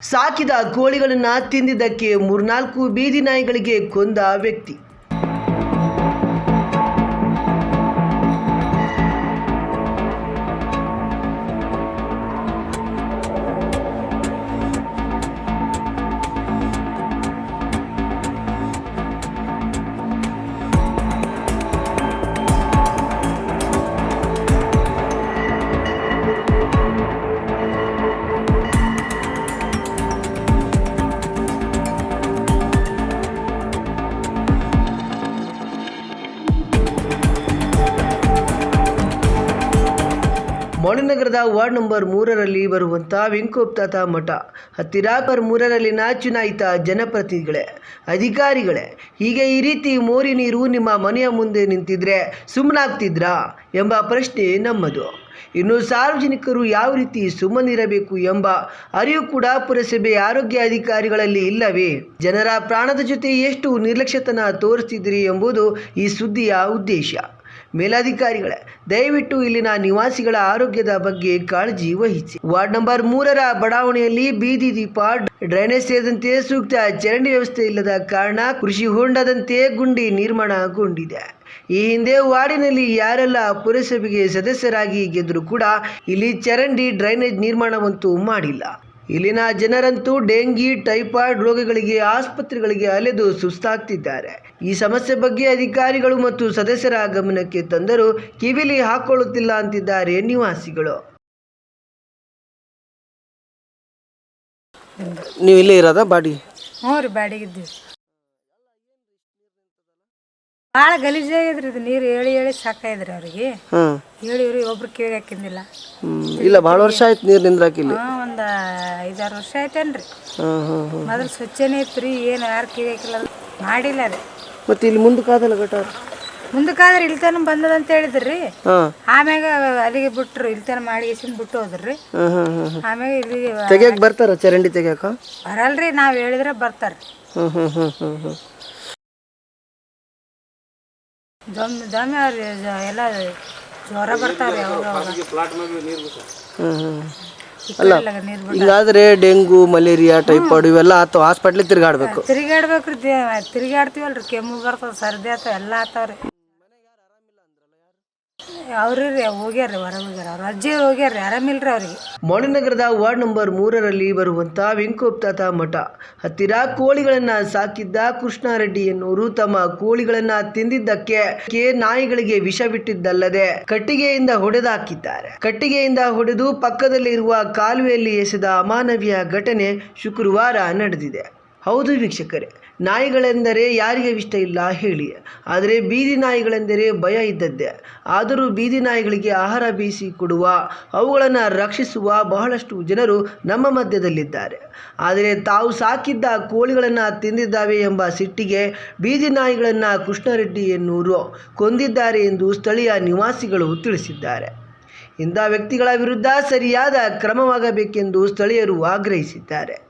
ಸಾಕಿದ ಕೋಳಿಗಳನ್ನು ತಿಂದಿದ್ದಕ್ಕೆ ಮೂರ್ನಾಲ್ಕು ಬೀದಿ ನಾಯಿಗಳಿಗೆ ಕೊಂದ ವ್ಯಕ್ತಿ. ಮಣಿನಗರದ ವಾರ್ಡ್ ನಂಬರ್ ಮೂರರಲ್ಲಿ ಬರುವಂಥ ವೆಂಕೋಪ್ತಾತ ಮಠ. ಹತ್ತಿರ ಮೂರರಲ್ಲಿನ ಚುನಾಯಿತ ಜನಪ್ರತಿನಿಧಿಗಳೇ, ಅಧಿಕಾರಿಗಳೇ, ಹೀಗೆ ಈ ರೀತಿ ಮೋರಿ ನೀರು ನಿಮ್ಮ ಮನೆಯ ಮುಂದೆ ನಿಂತಿದ್ರೆ ಸುಮ್ಮನಾಗ್ತಿದ್ರಾ ಎಂಬ ಪ್ರಶ್ನೆ ನಮ್ಮದು. ಇನ್ನು ಸಾರ್ವಜನಿಕರು ಯಾವ ರೀತಿ ಸುಮ್ಮನಿರಬೇಕು ಎಂಬ ಅರಿವು ಕೂಡ ಪುರಸಭೆ ಆರೋಗ್ಯ ಅಧಿಕಾರಿಗಳಲ್ಲಿ ಇಲ್ಲವೇ? ಜನರ ಪ್ರಾಣದ ಜೊತೆ ಎಷ್ಟು ನಿರ್ಲಕ್ಷ್ಯತನ ತೋರಿಸ್ತಿದ್ದೀರಿ ಎಂಬುದು ಈ ಸುದ್ದಿಯ ಉದ್ದೇಶ. ಮೇಲಾಧಿಕಾರಿಗಳೇ, ದಯವಿಟ್ಟು ಇಲ್ಲಿನ ನಿವಾಸಿಗಳ ಆರೋಗ್ಯದ ಬಗ್ಗೆ ಕಾಳಜಿ ವಹಿಸಿ. ವಾರ್ಡ್ ನಂಬರ್ ಮೂರರ ಬಡಾವಣೆಯಲ್ಲಿ ಬೀದಿ ದೀಪ, ಡ್ರೈನೇಜ್ ಸೇರಿದಂತೆ ಸೂಕ್ತ ಚರಂಡಿ ವ್ಯವಸ್ಥೆ ಇಲ್ಲದ ಕಾರಣ ಕೃಷಿ ಹೊಂಡದಂತೆ ಗುಂಡಿ ನಿರ್ಮಾಣಗೊಂಡಿದೆ. ಈ ಹಿಂದೆ ವಾರ್ಡಿನಲ್ಲಿ ಯಾರೆಲ್ಲ ಪುರಸಭೆಗೆ ಸದಸ್ಯರಾಗಿ ಗೆದ್ದರೂ ಕೂಡ ಇಲ್ಲಿ ಚರಂಡಿ ಡ್ರೈನೇಜ್ ನಿರ್ಮಾಣವಂತೂ ಮಾಡಿಲ್ಲ. ಇಲ್ಲಿನ ಜನರಂತೂ ಡೆಂಗಿ ಟೈಫಾಯ್ಡ್ ರೋಗಗಳಿಗೆ ಆಸ್ಪತ್ರೆಗಳಿಗೆ ಅಲೆದು ಸುಸ್ತಾಗ್ತಿದ್ದಾರೆ. ಈ ಸಮಸ್ಯೆ ಬಗ್ಗೆ ಅಧಿಕಾರಿಗಳು ಮತ್ತು ಸದಸ್ಯರ ಗಮನಕ್ಕೆ ತಂದರೂ ಕಿವಿಲಿ ಹಾಕೊಳ್ಳುತ್ತಿಲ್ಲ ಅಂತಿದ್ದಾರೆ ನಿವಾಸಿಗಳು. ನೀವು ಇಲ್ಲೇ ಇರೋದ ಬಾಡಿ ಹ್ಞೂ ರೀ ಬಾಡಿಗಿದ್ದೀವಿ ಭಾಳ ಗಲೀಜಾಗಿದ್ರಿ ಇದು ನೀರು ಹೇಳಿ ಹೇಳಿ ಸಾಕಾಯಿದ್ರಿ ಅವ್ರಿಗೆ. ಹಾಂ. ಹೇಳಿ ಇವ್ರಿ ಒಬ್ರು ಕಿವಿಗೆ ಹಾಕಿಂದಿಲ್ಲ ಇಲ್ಲ ಭಾಳ ವರ್ಷ ಆಯ್ತು ನೀರು ನಿಂದ್ರಾಕಿಲ್ಲ ಹಾಕಿಲ್ಲ ಒಂದು ಐದಾರು ವರ್ಷ ಆಯ್ತೇನ್ರಿ. ಹಾಂ ಹಾಂ ಹಾಂ. ಮೊದಲು ಸ್ವಚ್ಛನೇ ಇತ್ತು ರೀ ಏನು ಯಾರು ಕಿವಿ ಹಾಕಿಲ್ಲ ಮಾಡಿಲ್ಲ ರೀ ಮತ್ತೆ ಇಲ್ಲಿ ಮುಂದಕ್ಕಾದಲ್ಲ ಗಟಾರ? ಮುಂದಕ್ಕಾದ್ರೆ ಇಲ್ತನ ಬಂದದ ಅಂತ ಹೇಳಿದ್ರಿ ಆಮ್ಯಾಗ ಅಲ್ಲಿಗೆ ಬಿಟ್ರು ಇಲ್ತನ ಮಾಡಿ ಎಸಿನ್ ಬಿಟ್ಟು ಹೋದ್ರಿ ಆಮ್ಯಾಗ ಇಲ್ಲಿಗೆ ತೆಗಿಯಕ್ ಬರ್ತಾರ ಚರಂಡಿ ತೆಗಿಯಕ? ಬರಲ್ರಿ ನಾವು ಹೇಳಿದ್ರೆ ಬರ್ತಾರೆ. ಹ್ಞೂ ಹ್ಞೂ ರೀ ಎಲ್ಲ ಜ್ವರ ಬರ್ತಾವ್ರಿ ಅವಾಗ ಅವಾಗ. ಹ್ಞೂ ಹ್ಞೂ ಕಡೆ ನೀರು ಬಿಡ ಹಿಂಗಾದ್ರೆ ಡೆಂಗು ಮಲೇರಿಯಾ ಟೈಫಾಯ್ಡ್ ಇವೆಲ್ಲ ಆತು ಹಾಸ್ಪಿಟ್ಲಿಗೆ ತಿರ್ಗಾಡ್ಬೇಕು. ತಿರುಗಾಡ್ಬೇಕ್ರಿ ತಿರುಗಾಡ್ತೀವಲ್ರಿ ಕೆಮ್ಮು ಬರ್ತದ ಸರ್ದಿ ಆತ ಎಲ್ಲ ಆತಾವ್ರಿ. ಅವ್ರಿ ವಾರ್ಡ್ ನಂಬರ್ ಮೂರರಲ್ಲಿ ಬರುವಂಥ ವೆಂಕೋಪ್ತಾತ ಮಠ. ಹತ್ತಿರ ಕೋಳಿಗಳನ್ನ ಸಾಕಿದ್ದ ಕೃಷ್ಣಾರೆಡ್ಡಿ ಎನ್ನುವರು ತಮ್ಮ ಕೋಳಿಗಳನ್ನ ತಿಂದಿದ್ದಕ್ಕೆ ಕೆ ನಾಯಿಗಳಿಗೆ ವಿಷ ಬಿಟ್ಟಿದ್ದಲ್ಲದೆ ಕಟ್ಟಿಗೆಯಿಂದ ಹೊಡೆದಾಕಿದ್ದಾರೆ. ಕಟ್ಟಿಗೆಯಿಂದ ಹೊಡೆದು ಪಕ್ಕದಲ್ಲಿರುವ ಕಾಲುವೆಯಲ್ಲಿ ಎಸೆದ ಅಮಾನವೀಯ ಘಟನೆ ಶುಕ್ರವಾರ ನಡೆದಿದೆ. ಹೌದು ವೀಕ್ಷಕರೇ, ನಾಯಿಗಳೆಂದರೆ ಯಾರಿಗೆ ಇಷ್ಟ ಇಲ್ಲ ಹೇಳಿ. ಆದರೆ ಬೀದಿ ನಾಯಿಗಳೆಂದರೆ ಭಯ ಇದ್ದದ್ದೇ. ಆದರೂ ಬೀದಿ ನಾಯಿಗಳಿಗೆ ಆಹಾರ ಬೀಸಿ ಕೊಡುವ, ಅವುಗಳನ್ನು ರಕ್ಷಿಸುವ ಬಹಳಷ್ಟು ಜನರು ನಮ್ಮ ಮಧ್ಯದಲ್ಲಿದ್ದಾರೆ. ಆದರೆ ತಾವು ಸಾಕಿದ್ದ ಕೋಳಿಗಳನ್ನು ತಿಂದಿದ್ದಾವೆ ಎಂಬ ಸಿಟ್ಟಿಗೆ ಬೀದಿ ನಾಯಿಗಳನ್ನು ಕೃಷ್ಣಾರೆಡ್ಡಿ ಎನ್ನುವರು ಕೊಂದಿದ್ದಾರೆ ಎಂದು ಸ್ಥಳೀಯ ನಿವಾಸಿಗಳು ತಿಳಿಸಿದ್ದಾರೆ. ಇಂಥ ವ್ಯಕ್ತಿಗಳ ವಿರುದ್ಧ ಸರಿಯಾದ ಕ್ರಮವಾಗಬೇಕೆಂದು ಸ್ಥಳೀಯರು ಆಗ್ರಹಿಸಿದ್ದಾರೆ.